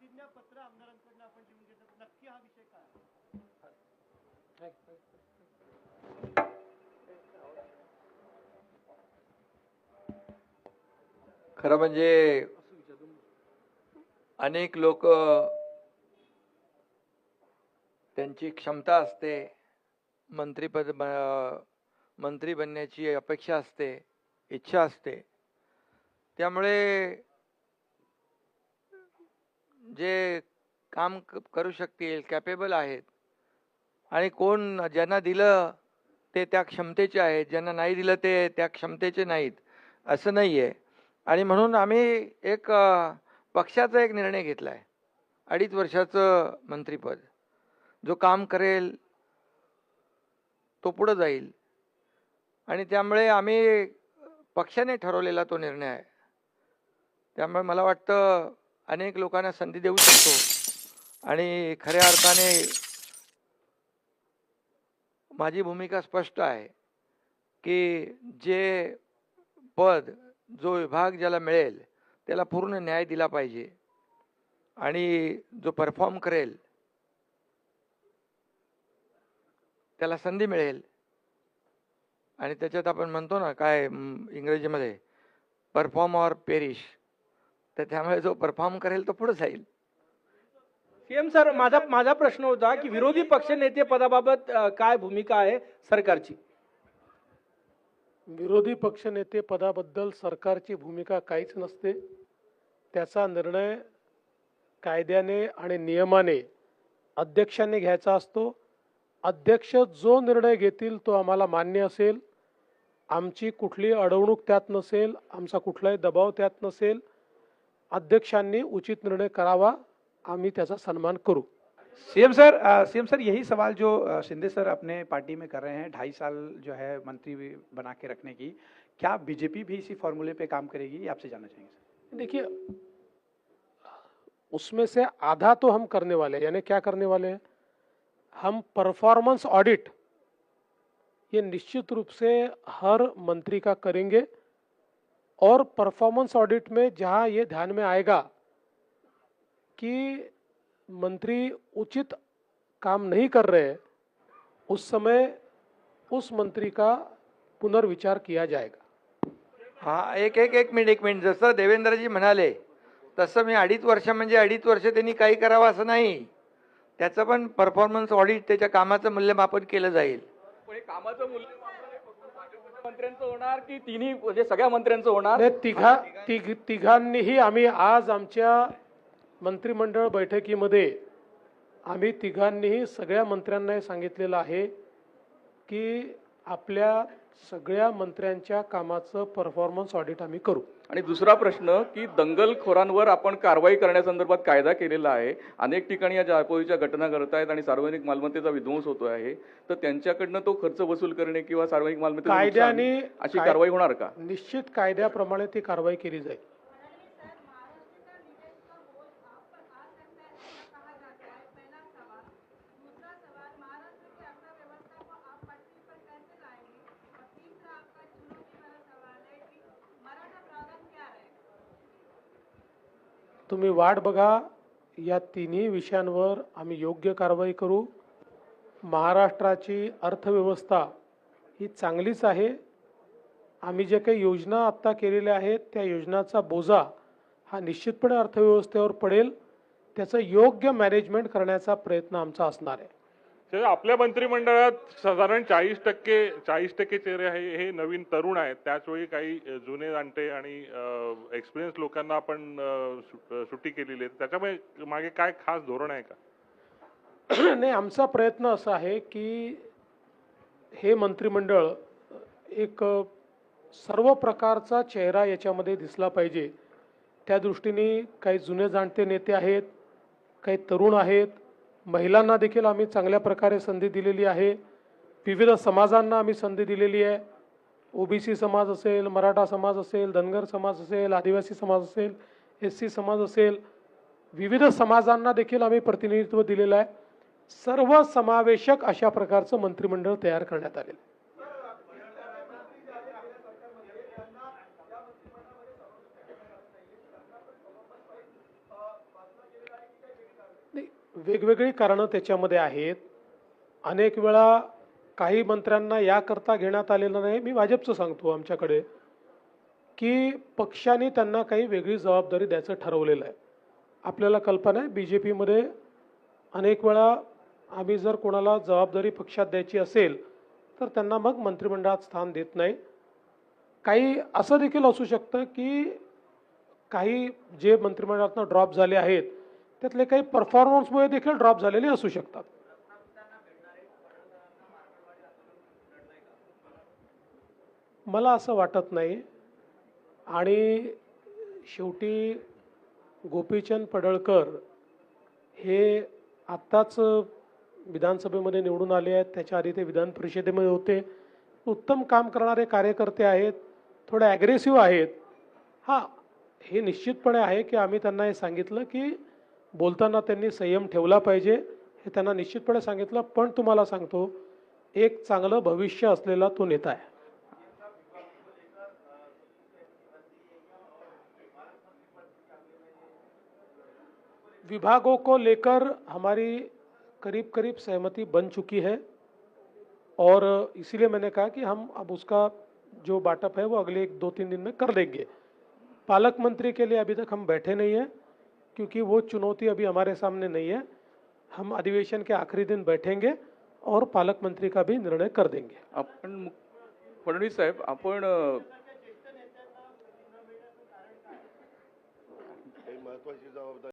प्रतिज्ञापत्र आमदारांकडून आपण लिहून घेतो. नक्की हा विषय काय खरं म्हणजे अनेक लोक त्यांची क्षमता असते मंत्रीपद मंत्री बनण्याची अपेक्षा असते इच्छा असते. त्यामुळे जे काम करू शकतील कॅपेबल आहेत. आणि कोण ज्यांना दिलं ते त्या क्षमतेचे आहेत ज्यांना नाही दिलं ते त्या क्षमतेचे नाहीत. असं नाही आहे आणि म्हणून आम्ही एक पक्षाचा एक निर्णय घेतला आहे अडीच वर्षाचं मंत्रिपद. जो काम करेल तो पुढं जाईल. आणि त्यामुळे आम्ही पक्षाने ठरवलेला तो निर्णय आहे. त्यामुळे मला वाटतं अनेक लोकांना संधी देऊ शकतो. आणि खऱ्या अर्थाने माझी भूमिका स्पष्ट आहे की जे पद जो विभाग ज्याला मिळेल त्याला पूर्ण न्याय दिला पाहिजे. आणि जो परफॉर्म करेल त्याला संधी मिळेल. आणि त्याच्यात आपण म्हणतो ना काय इंग्रजीमध्ये परफॉर्म ऑर पेरिश तर त्यामुळे जो परफॉर्म करेल तो पुढे जाईल. सीएम सर माझा माझा प्रश्न होता की विरोधी पक्षनेते पदाबाबत अ, काय भूमिका आहे सरकारची? विरोधी पक्षनेते पदाबद्दल सरकारची भूमिका काहीच नसते. त्याचा निर्णय कायद्याने आणि नियमाने अध्यक्षांनी घ्यायचा असतो. अध्यक्ष जो निर्णय घेतील तो आम्हाला मान्य असेल. आमची कुठली अडवणूक त्यात नसेल आमचा कुठलाही दबाव त्यात नसेल. अध्यक्षांनी उचित निर्णय करावा आम्ही त्याचा सन्मान करू. सीएम सर सीएम सर यही सवाल जो शिंदे सर अपने पार्टी में कर रहे हैं ढाई साल जो है मंत्री भी बना के रखने की क्या बीजेपी भी इसी फॉर्मूले पे काम करेगी आपसे जानना चाहेंगे सर? देखिए उसमें से आधा तो हम करने वाले हैं यानी क्या करने वाले हैं? हम परफॉर्मेंस ऑडिट ये निश्चित रूप से हर मंत्री का करेंगे और परफॉर्मेंस ऑडिट में जहां ये ध्यान में आएगा कि मंत्री उचित काम नहीं कर रहे उस समय उस मंत्री का पुनर्विचार किया जाएगा। हा एक एक एक मिनिट एक मिनिट। जसं देवेंद्रजी म्हणाले तसं मी अडीच वर्ष म्हणजे अडीच वर्ष त्यांनी काही करावं असं नाही. त्याचं पण परफॉर्मन्स ऑडिट त्याच्या कामाचं मूल्यमापन केलं जाईल. पण कामाचं मूल्यमापन मंत्र्यांचं होणार की तिन्ही म्हणजे सगळ्या मंत्र्यांचं होणार? तिघा तिघ तिघांनीही आम्ही आज आमच्या मंत्रिमंडळ बैठकीमध्ये आम्ही तिघांनीही सगळ्या मंत्र्यांनाही सांगितलेलं आहे की आपल्या सगळ्या मंत्र्यांच्या कामाचं परफॉर्मन्स ऑडिट आम्ही करू. आणि दुसरा प्रश्न की दंगलखोरांवर आपण कारवाई करण्यासंदर्भात कायदा केलेला आहे. अनेक ठिकाणी या जाळपोळीच्या घटना घडत आहेत आणि सार्वजनिक मालमत्तेचा विध्वंस होतो आहे. तर त्यांच्याकडनं तो खर्च वसूल करणे किंवा सार्वजनिक मालमत्तेचं नुकसान, कायद्याने अशी कारवाई होणार का? निश्चित कायद्याप्रमाणे ती कारवाई केली जाईल. तुम्ही वाट बघा या तिन्ही विषयांवर आम्ही योग्य कारवाई करू. महाराष्ट्राची अर्थव्यवस्था ही चांगलीच आहे. आम्ही जे काही योजना आत्ता केलेल्या आहेत त्या योजनाचा बोजा हा निश्चितपणे अर्थव्यवस्थेवर पडेल. त्याचं योग्य मॅनेजमेंट करण्याचा प्रयत्न आमचा असणार आहे. आपल्या मंत्रिमंडळात साधारण चाळीस टक्के चाळीस टक्के चेहरे आहे हे नवीन तरुण आहेत. त्याचवेळी काही जुने जाणते आणि एक्सपिरियन्स लोकांना आपण सु- सुट्टी केलेली आहे. त्याच्यामुळे मागे काय खास धोरण आहे का? नाही आमचा प्रयत्न असा आहे की हे मंत्रिमंडळ एक सर्व प्रकारचा चेहरा याच्यामध्ये दिसला पाहिजे. त्या दृष्टीने काही जुने जाणते नेते आहेत काही तरुण आहेत महिलांना देखील आम्ही चांगल्या प्रकारे संधी दिलेली आहे. विविध समाजांना आम्ही संधी दिलेली आहे. ओबीसी समाज असेल मराठा समाज असेल धनगर समाज असेल आदिवासी समाज असेल एस सी समाज असेल विविध समाजांना देखील आम्ही प्रतिनिधित्व दिलेलं आहे. सर्व समावेशक अशा प्रकारचं मंत्रिमंडळ तयार करण्यात आलेलं आहे. वेगवेगळी कारणं त्याच्यामध्ये आहेत. अनेक वेळा काही मंत्र्यांना याकरता घेण्यात आलेलं नाही. मी भाजपचं सांगतो आमच्याकडे की पक्षाने त्यांना काही वेगळी जबाबदारी द्यायचं ठरवलेलं आहे. आपल्याला कल्पना आहे बी जे पीमध्ये अनेक वेळा आम्ही जर कोणाला जबाबदारी पक्षात द्यायची असेल तर त्यांना मग मंत्रिमंडळात स्थान देत नाही. काही असं देखील असू शकतं की काही जे मंत्रिमंडळातनं ड्रॉप झाले आहेत त्यातले काही परफॉर्मन्समुळे देखील ड्रॉप झालेले असू शकतात. मला असं वाटत नाही. आणि शेवटी गोपीचंद पडळकर हे आत्ताच विधानसभेमध्ये निवडून आले आहेत. त्याच्या आधी ते विधान परिषदेमध्ये होते. उत्तम काम करणारे कार्यकर्ते आहेत. थोडे ॲग्रेसिव्ह आहेत. हां हे निश्चितपणे आहे की आम्ही त्यांना हे सांगितलं की बोलताना संयम ठेवला पाहिजे, हे त्यांना निश्चितपणे सांगितलं. पण तुम्हाला सांगतो, एक चांगलं भविष्य असलेला तो नेता आहे. विभागों को लेकर हमारी करीब करीब सहमति बन चुकी है और इसीलिए मैंने कहा कि हम अब उसका जो बाटअप है वो अगले एक दो तीन दिन में कर देंगे पालक मंत्री के लिए अभी तक हम बैठे नहीं हैं। क्योंकि वो चुनौती अभी हमारे सामने नहीं है। हम अधिवेशन के आखिरी दिन बैठेंगे और पालक मंत्री का भी निर्णय कर देंगे। अपन फडणवीस साहब आपण अ,